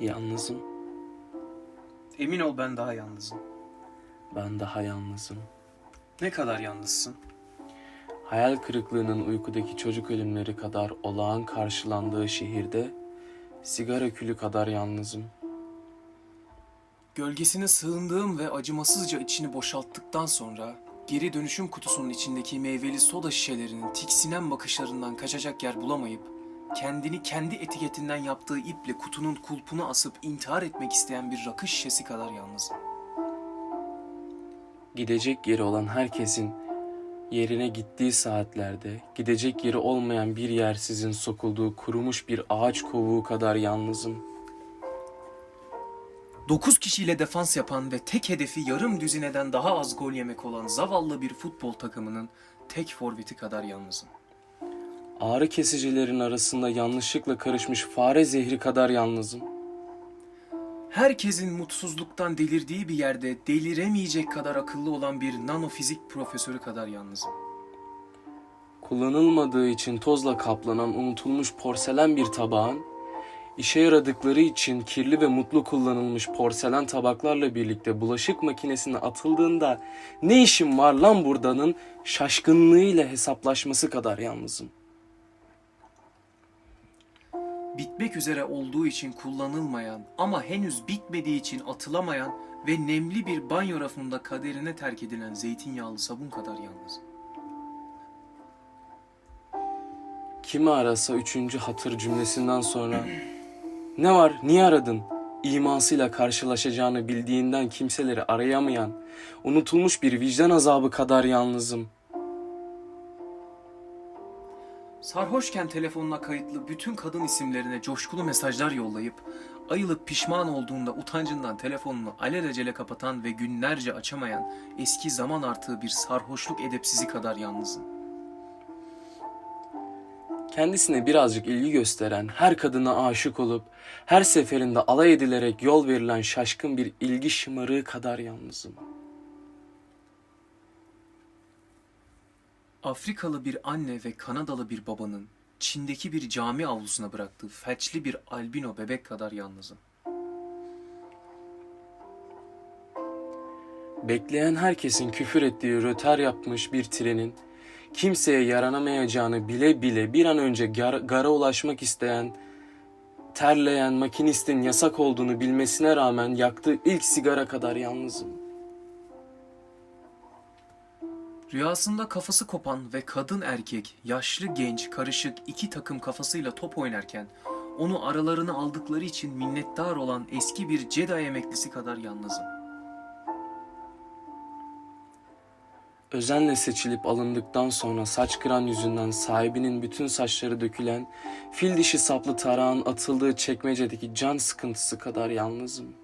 Yalnızım. Emin ol ben daha yalnızım. Ben daha yalnızım. Ne kadar yalnızsın? Hayal kırıklığının uykudaki çocuk ölümleri kadar olağan karşılandığı şehirde sigara külü kadar yalnızım. Gölgesine sığındığım ve acımasızca içini boşalttıktan sonra geri dönüşüm kutusunun içindeki meyveli soda şişelerinin tiksinen bakışlarından kaçacak yer bulamayıp kendini kendi etiketinden yaptığı iple kutunun kulpuna asıp intihar etmek isteyen bir rakı şişesi kadar yalnızım. Gidecek yeri olan herkesin yerine gittiği saatlerde gidecek yeri olmayan bir yersizin sokulduğu kurumuş bir ağaç kovuğu kadar yalnızım. 9 kişiyle defans yapan ve tek hedefi yarım düzineden daha az gol yemek olan zavallı bir futbol takımının tek forveti kadar yalnızım. Ağrı kesicilerin arasında yanlışlıkla karışmış fare zehri kadar yalnızım. Herkesin mutsuzluktan delirdiği bir yerde deliremeyecek kadar akıllı olan bir nanofizik profesörü kadar yalnızım. Kullanılmadığı için tozla kaplanan unutulmuş porselen bir tabağın, işe yaradıkları için kirli ve mutlu kullanılmış porselen tabaklarla birlikte bulaşık makinesine atıldığında ne işim var lan buradanın şaşkınlığıyla hesaplaşması kadar yalnızım. Bitmek üzere olduğu için kullanılmayan ama henüz bitmediği için atılamayan ve nemli bir banyo rafında kaderine terk edilen zeytinyağlı sabun kadar yalnızım. Kimi arasa üçüncü hatır cümlesinden sonra ne var niye aradın imasıyla karşılaşacağını bildiğinden kimseleri arayamayan unutulmuş bir vicdan azabı kadar yalnızım. Sarhoşken telefonuna kayıtlı bütün kadın isimlerine coşkulu mesajlar yollayıp ayılıp pişman olduğunda utancından telefonunu alelacele kapatan ve günlerce açamayan eski zaman artığı bir sarhoşluk edepsizi kadar yalnızım. Kendisine birazcık ilgi gösteren, her kadına aşık olup her seferinde alay edilerek yol verilen şaşkın bir ilgi şımarığı kadar yalnızım. Afrikalı bir anne ve Kanadalı bir babanın Çin'deki bir cami avlusuna bıraktığı felçli bir albino bebek kadar yalnızım. Bekleyen herkesin küfür ettiği röter yapmış bir trenin kimseye yaranamayacağını bile bile bir an önce gar- gara ulaşmak isteyen, terleyen makinistin yasak olduğunu bilmesine rağmen yaktığı ilk sigara kadar yalnızım. Rüyasında kafası kopan ve kadın erkek, yaşlı genç, karışık iki takım kafasıyla top oynarken onu aralarına aldıkları için minnettar olan eski bir Jedi emeklisi kadar yalnızım. Özenle seçilip alındıktan sonra saç kıran yüzünden sahibinin bütün saçları dökülen, fil dişi saplı tarağın atıldığı çekmecedeki can sıkıntısı kadar yalnızım.